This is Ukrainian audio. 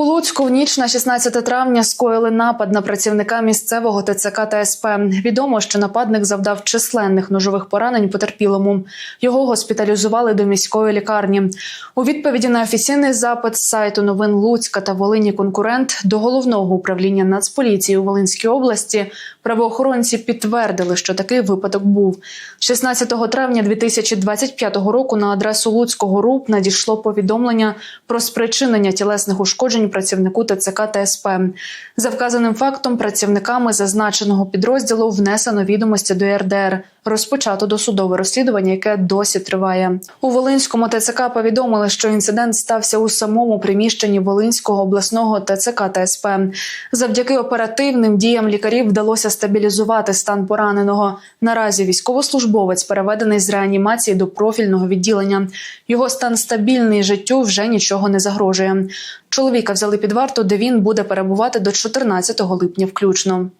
У Луцьку в ніч на 16 травня скоїли напад на працівника місцевого ТЦК та СП. Відомо, що нападник завдав численних ножових поранень потерпілому. Його госпіталізували до міської лікарні. У відповіді на офіційний запит з сайту новин Луцька та Волині конкурент до головного управління Нацполіції у Волинській області правоохоронці підтвердили, що такий випадок був. 16 травня 2025 року на адресу Луцького РУП надійшло повідомлення про спричинення тілесних ушкоджень працівнику ТЦК та СП. За вказаним фактом працівниками зазначеного підрозділу внесено відомості до РДР. Розпочато досудове розслідування, яке досі триває. У Волинському ТЦК повідомили, що інцидент стався у самому приміщенні Волинського обласного ТЦК та СП. Завдяки оперативним діям лікарів вдалося стабілізувати стан пораненого. Наразі військовослужбовець переведений з реанімації до профільного відділення. Його стан стабільний життю вже нічого не загрожує. Чоловіка взяли під варту, де він буде перебувати до 14 липня включно.